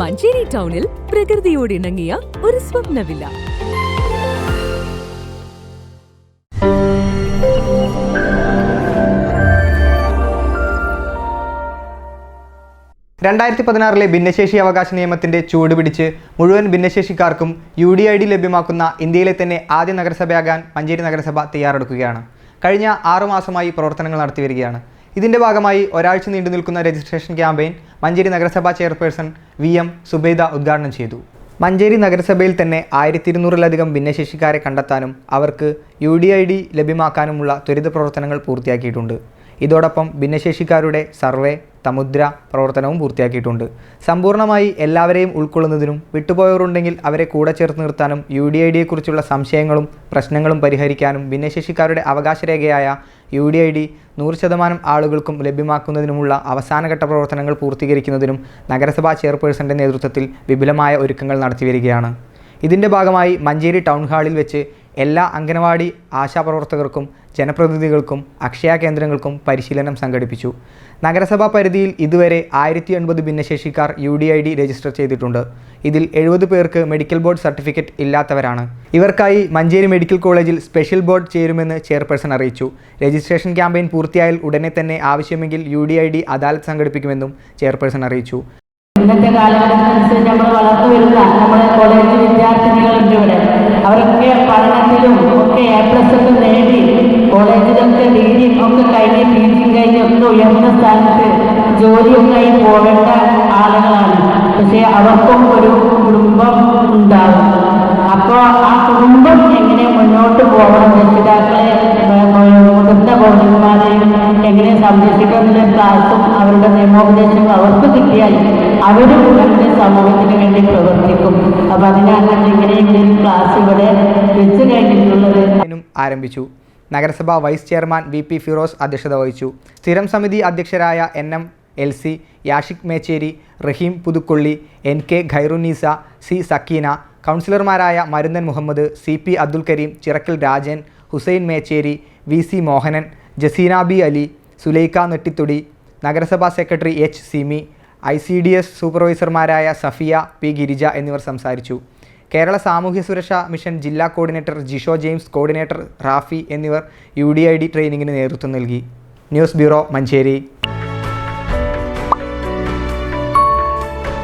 മഞ്ചേരി ടൗണിൽ പ്രകൃതിയോട് ഇണങ്ങിയ ഒരു സ്വപ്നവില്ല. രണ്ടായിരത്തി പതിനാറിലെ ഭിന്നശേഷി അവകാശ നിയമത്തിന്റെ ചൂട് പിടിച്ച് മുഴുവൻ ഭിന്നശേഷിക്കാർക്കും യു ഡി ഐ ഡി ലഭ്യമാക്കുന്ന ഇന്ത്യയിലെ തന്നെ ആദ്യ നഗരസഭയാകാൻ മഞ്ചേരി നഗരസഭ തയ്യാറെടുക്കുകയാണ്. കഴിഞ്ഞ ആറുമാസമായി പ്രവർത്തനങ്ങൾ നടത്തി വരികയാണ് ഇതിന്റെ ഭാഗമായി ഒരാഴ്ച നീണ്ടു നിൽക്കുന്ന രജിസ്ട്രേഷൻ ക്യാമ്പയിൻ മഞ്ചേരി നഗരസഭാ ചെയർപേഴ്സൺ വി എം സുബൈദ ഉദ്ഘാടനം ചെയ്തു. മഞ്ചേരി നഗരസഭയിൽ തന്നെ ആയിരത്തി ഇരുന്നൂറിലധികം ഭിന്നശേഷിക്കാരെ കണ്ടെത്താനും അവർക്ക് യു ഡി ഐ ഡി ലഭ്യമാക്കാനുമുള്ള ത്വരിത പ്രവർത്തനങ്ങൾ പൂർത്തിയാക്കിയിട്ടുണ്ട്. ഇതോടൊപ്പം ഭിന്നശേഷിക്കാരുടെ സർവേ തമുദ്ര പ്രവർത്തനവും പൂർത്തിയാക്കിയിട്ടുണ്ട്. സമ്പൂർണമായി എല്ലാവരെയും ഉൾക്കൊള്ളുന്നതിനും വിട്ടുപോയവരുണ്ടെങ്കിൽ അവരെ കൂടെ ചേർത്ത് നിർത്താനും യു ഡി ഐ ഡിയെക്കുറിച്ചുള്ള സംശയങ്ങളും പ്രശ്നങ്ങളും പരിഹരിക്കാനും ഭിന്നശേഷിക്കാരുടെ അവകാശരേഖയായ യു ഡി ഐ ഡി നൂറ് ശതമാനം ആളുകൾക്കും ലഭ്യമാക്കുന്നതിനുമുള്ള അവസാനഘട്ട പ്രവർത്തനങ്ങൾ പൂർത്തീകരിക്കുന്നതിനും നഗരസഭാ ചെയർപേഴ്സന്റെ നേതൃത്വത്തിൽ വിപുലമായ ഒരുക്കങ്ങൾ നടത്തിവരികയാണ്. ഇതിന്റെ ഭാഗമായി മഞ്ചേരി ടൗൺ ഹാളിൽ വെച്ച് എല്ലാ അംഗനവാടി ആശാപ്രവർത്തകർക്കും ജനപ്രതിനിധികൾക്കും അക്ഷയ കേന്ദ്രങ്ങൾക്കും പരിശീലനം സംഘടിപ്പിച്ചു. നഗരസഭാ പരിധിയിൽ ഇതുവരെ ആയിരത്തി എൺപത് ഭിന്നശേഷിക്കാർ U D I D register ചെയ്തിട്ടുണ്ട്. ഇതിൽ എഴുപത് പേർക്ക് മെഡിക്കൽ ബോർഡ് സർട്ടിഫിക്കറ്റ് ഇല്ലാത്തവരാണ്. ഇവർക്കായി മഞ്ചേരി മെഡിക്കൽ കോളേജിൽ സ്പെഷ്യൽ ബോർഡ് ചേരുമെന്ന് ചെയർപേഴ്സൺ അറിയിച്ചു. രജിസ്ട്രേഷൻ ക്യാമ്പയിൻ പൂർത്തിയായാൽ ഉടനെ തന്നെ ആവശ്യമെങ്കിൽ യു ഡി ഐ ഡി അദാലത്ത് സംഘടിപ്പിക്കുമെന്നും ചെയർപേഴ്സൺ അറിയിച്ചു. ഇന്നത്തെ കാലഘട്ടത്തിനനുസരിച്ച് നമ്മൾ വളർന്നു വരുന്ന നമ്മുടെ കോളേജ് വിദ്യാർത്ഥിനികളുണ്ട് ഇവിടെ അവരൊക്കെ പഠനത്തിലും ഒക്കെ എ പ്ലസ് ഒക്കെ നേടി കോളേജിലൊക്കെ ഡിഗ്രിയും ഒക്കെ കഴിഞ്ഞ് പി ജി കഴിഞ്ഞ് ഒക്കെ ഉയർന്ന സ്ഥാനത്ത് ജോലിയൊക്കെ പോകേണ്ട ആളുകളാണ്. പക്ഷേ അവർക്കും ഒരു കുടുംബം ഉണ്ടാകും എന്നുള്ള ക്ലാസും അവരുടെ നിയമോപദേശവും അവർക്ക് കിട്ടിയാൽ അവരും നമ്മുടെ സമൂഹത്തിന് വേണ്ടി പ്രവർത്തിക്കും. അപ്പം അതിനാണ് ഇങ്ങനെയെങ്കിലും ക്ലാസ് ഇവിടെ വെച്ച് കഴിഞ്ഞിട്ടുള്ളത്. ആരംഭിച്ചു. നഗരസഭാ vice chairman V P Firoz അധ്യക്ഷത വഹിച്ചു. സ്ഥിരം സമിതി അധ്യക്ഷരായ N M L C Yashik Mecheri Rahim Puthukolli N K Khairunnisa C Sakeena കൗൺസിലർമാരായ Marunnan Muhammad C P Abdul Kareem Chirakkal Rajan Hussain Mecheri V C Mohanan Jaseena B Ali Sulaikha Nettithudi നഗരസഭാ secretary H Simi I C D S സൂപ്പർവൈസർമാരായ Safiya P Girija എന്നിവർ സംസാരിച്ചു. കേരള സാമൂഹ്യ സുരക്ഷാ mission ജില്ലാ coordinator Jisho James coordinator Rafi എന്നിവർ U D I D ട്രെയിനിങ്ങിന് നേതൃത്വം നൽകി. News bureau Manjeri.